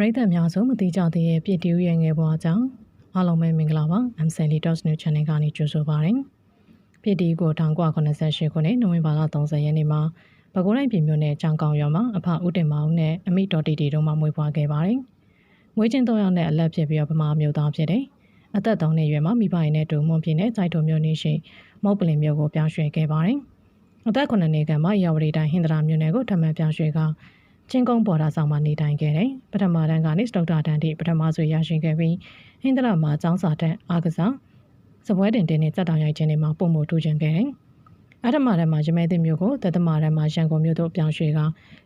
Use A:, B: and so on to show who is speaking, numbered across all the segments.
A: ပရိသတ်များဆုံးမသိကြသေးတဲ့ပြည်တူရဲ့ငယ်ဘွားကြောင့်အားလုံးပဲမင်္ဂလာပါ MCL Toast News Channel ကနေကြိုဆိုပါရစေ။ပြည်တီကို1988ခုနှစ်နိုဝင်ဘာလ30ရက်နေ့မှာပဲခူးတိုင်းပြည်မြို့နယ်ကြောင်ကောင်ရွာမှာအဖဦးတင်မောင်နဲ့အမိတော်တီတီတို့မှမွေးဖွားခဲ့ပါတယ်။မွေးချင်းတော့ရောက်နဲ့အလက်ဖြစ်ပြီးတော့ဗမာမျိုးသားဖြစ်တယ်။အသက်3နှစ်ရွယ်မှာမိဘရင်းနဲ့တူမွန်ပြည်နယ်စိုက်ထုံမြို့နေရှိမုတ်ပလင်မြို့ကိုပြောင်းရွှေ့ခဲ့ပါတယ်။အသက်9နှစ်ခန့်မှာရာဝတီတိုင်းဟင်္ဒရာမြို့နယ်ကိုထပ်မံပြောင်းရွှေ့က ချင်းကုန်းပေါ်တာဆောင်မှာနေထိုင်ခဲ့တယ်။ပထမတန်းကနေစတုတ္ထတန်းထိပထမဆွေရရှိခဲ့ပြီးဟင်္ဒရာမှာကျောင်းစာတက်အားကစားစပွဲတင်တင်နဲ့စက်တောင်ရိုက်ခြင်းတွေမှာပုံမှုထူးချင်ခဲ့တယ်။အထမတန်းမှာရမဲသိမျိုးကိုတသမတန်းမှာရန်ကုန်မြို့သို့ပြောင်းရွှေ့က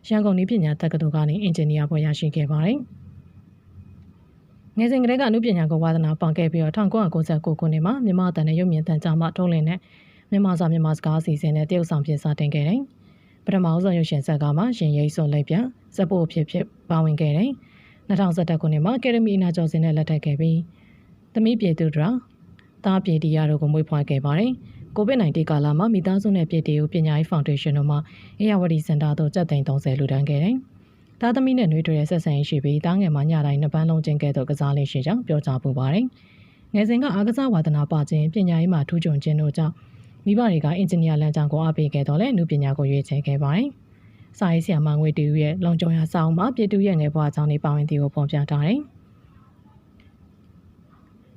A: ရန်ကုန်နည်းပညာတက္ကသိုလ်ကနေအင်ဂျင်နီယာဘွဲ့ရရှိခဲ့ပါတယ်။ငယ်စဉ်ကတည်းကအမှုပညာကိုဝါသနာပေါင်ခဲ့ပြီးတော့1999ခုနှစ်မှာမြန်မာတန်နဲ့ရုပ်မြင်သံကြားမှထုတ်လင်းတဲ့မြန်မာစာမြန်မာစကားအစီအစဉ်နဲ့တရုတ်ဆောင်ဖြစ်စတင်ခဲ့တယ်။ ပထမဆုံးရုပ်ရှင်ဇာတ်ကားမှာရှင်ရိတ်စွန်လိုက်ပြန်ဇက်ဖို့ဖြစ်ဖြစ်ပါဝင်ခဲ့တယ်။2011ခုနှစ်မှာအကယ်ဒမီအနာကျော်စင်နဲ့လက်ထပ်ခဲ့ပြီးသမီးပြည်သူဒရာတားပြည်တရားတို့ကိုမွေးဖွားခဲ့ပါတယ်။ COVID-19 ကာလမှာမိသားစုနဲ့ပြည်တီကိုပညာရေးဖောင်ဒေးရှင်းတို့မှအေယာဝတီစင်တာသို့ကျပ်သိန်း30လူတန်းခဲ့တယ်။သားသမီးနဲ့နှွေးထွေတဲ့ဆက်ဆံရေးရှိပြီးတားငယ်မှာညတိုင်းနှစ်ပန်းလုံးကျင်းကဲ့သို့ကစားလေးရှိကြောင်းပြောကြားပူပါတယ်။ငယ်စဉ်ကအားကစားဝါသနာပါခြင်းပညာရေးမှာထူးချွန်ခြင်းတို့ကြောင့် မိဘတွေကအင်ဂျင်နီယာလမ်းကြောင်းကိုအားပေးခဲ့တော့လဲအမှုပညာကိုရွေးချယ်ခဲ့ပါတယ်။စာရေးဆရာမငွေတူရဲ့လုံခြုံရာစာအုပ်မှာပြည်တူရဲ့ငယ်ဘွားအကြောင်းလေးပါဝင်သည်ကိုဖော်ပြထားတယ်။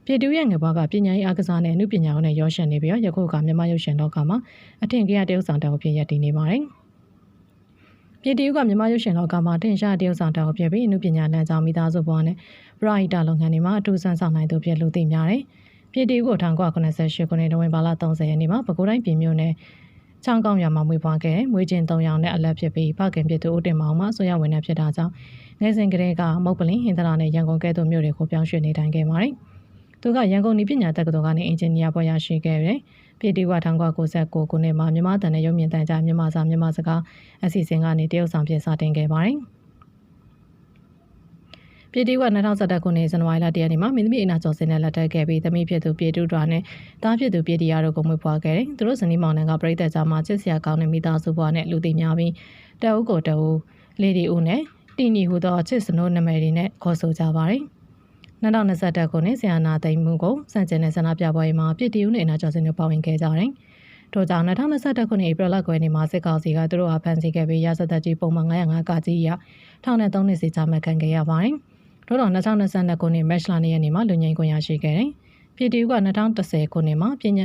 A: ပြည်တူရဲ့ငယ်ဘွားကပညာရေးအားကစားနဲ့အမှုပညာကိုနဲ့ရောရှက်နေပြီးတော့ယခုကမြန်မာရုပ်ရှင်လောကမှာအထင်ကြီးရတရုပ်ဆောင်တောင်ဖြစ်ရည်တည်နေပါတယ်။ပြည်တူကမြန်မာရုပ်ရှင်လောကမှာထင်ရှားတရုပ်ဆောင်တောင်ဖြစ်ပြီးအမှုပညာလမ်းကြောင်းမိသားစုဘဝနဲ့ပရိုက်တာလုပ်ငန်းတွေမှာအထူးဆန်းဆောင်နိုင်သူဖြစ်လို့သိများတယ်။ ပြည်တူကို1988ခုနှစ်နိုဝင်ဘာလ30ရက်နေ့မှာပဲခူးတိုင်းပြည်မြို့နယ်ချောင်းကောင်းရွာမှာမွေးဖွားခဲ့တဲ့မွေးချင်း၃ရောင်နဲ့အလက်ဖြစ်ပြီးဖခင်ဖြစ်သူဦးတင်မောင်မှဆွေရဝင်နေဖြစ်တာကြောင့်ငယ်စဉ်ကတည်းကမုတ်ပလင်ဟင်္ဒရာနဲ့ရန်ကုန်ကဲ့သို့မြို့တွေကိုပြောင်းရွှေ့နေထိုင်ခဲ့ပါတယ်။သူကရန်ကုန်နည်းပညာတက္ကသိုလ်ကနေအင်ဂျင်နီယာဘွဲ့ရရှိခဲ့တယ်။ပြည်တီက1999ခုနှစ်မှာမြန်မာတန်နဲ့ရုပ်မြင်သံကြားမြန်မာစာမြန်မာစကားအစီအစဉ်ကနေတရုတ်ဆောင်ဖြစ်စတင်ခဲ့ပါတယ်။ ပြည်တီက2011ခုနှစ်ဇန်နဝါရီလတရက်နေ့မှာမင်းသမီးအနာကျော်စင်နဲ့လက်ထပ်ခဲ့ပြီးသမီးဖြစ်သူပြည်တူဒရာနဲ့တားဖြစ်သူပြည်တီယာတို့ကိုမွေးဖွားခဲ့တယ်။သူတို့ဇနီးမောင်နှံကပြည်သက်ကြားမှာချစ်စရာကောင်းတဲ့မိသားစုဘဝနဲ့လူသိများပြီးတအုပ်ကိုတအုပ်လေဒီဦးနဲ့တီနီဟူသောချစ်စနိုးနာမည်တွေနဲ့ခေါ်ဆိုကြပါတယ်။2021ခုနှစ်ဆီယနာသိမ်းမှုကိုစန့်ကျင်တဲ့ဆန္ဒပြပွဲမှာပြည်တီဦးနဲ့အနာကျော်စင်တို့ပါဝင်ခဲ့ကြတယ်။ထို့ကြောင့်2021ခုနှစ်ဧပြီလကွယ်နေ့မှာစစ်ကောင်စီကသူတို့အားဖမ်းဆီးခဲ့ပြီးရစသက်ကြီးပုံမှန်905ကကြီးရထောင်နဲ့3နှစ်စီချမှတ်ခံခဲ့ရပါတယ်။ ထို့တော့2022ခုနှစ်မတ်လ2ရက်နေ့မှာလူငင်ခွင့်ရရှိခဲ့တယ်။ပြည်တီဦးက2010ခုနှစ်မှာပြည်ည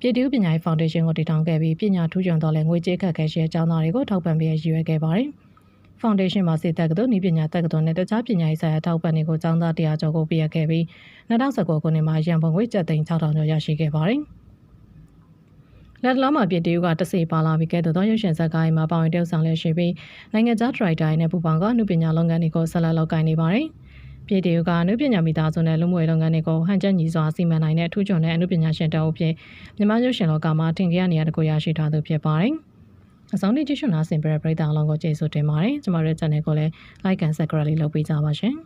A: ပြည်တီဦးပညာရေးဖောင်ဒေးရှင်းကိုတည်ထောင်ခဲ့ပြီးပညာထူးချွန်တော်လဲငွေကြေးခက်ခဲရှိတဲ့ကျောင်းသားတွေကိုထောက်ပံ့ပေးရည်ရွယ်ခဲ့ပါတယ်။ဖောင်ဒေးရှင်းမှာစေတက်ကသို့ဤပညာတက္ကသိုလ်နဲ့တခြားပညာရေးဆိုင်ရာထောက်ပံ့တွေကိုကျောင်းသားတရားကျော်ကိုပေးအပ်ခဲ့ပြီး2019ခုနှစ်မှာရန်ပုံငွေကျပ်သိန်း6000ကျော်ရရှိခဲ့ပါတယ်။လက်တလုံးမှာပြည်တရုကတစေပါလာပြီးကဲ့သို့သောရုပ်ရှင်ဇာတ်ကားမှာပါဝင်တရုပ်ဆောင်လျက်ရှိပြီးနိုင်ငံခြားဒရိုက်တာနဲ့ပူပေါင်းကအမှုပညာလုပ်ငန်းတွေကိုဆက်လက်လုပ်ကိုင်နေပါတယ်။ ပြည်တရုကအမှုပညာမိသားစုနဲ့လူမှုရေးလုပ်ငန်းတွေကိုဟန်ချက်ညီစွာစီမံနိုင်တဲ့အထူးချွန်တဲ့အမှုပညာရှင်တအုပ်ဖြစ်မြန်မာရုပ်ရှင်လောကမှာထင်ကြရနေရတဲ့ကိုရရှိထားသူဖြစ်ပါတယ်။အဆောင်နေ့ကြည့်ရှုနာဆင်ပြတဲ့ပရိသတ်အလုံးကိုကျေးဇူးတင်ပါတယ်ကျမတို့ channel ကိုလည်း like and subscribe လေးလုပ်ပေးကြပါရှင်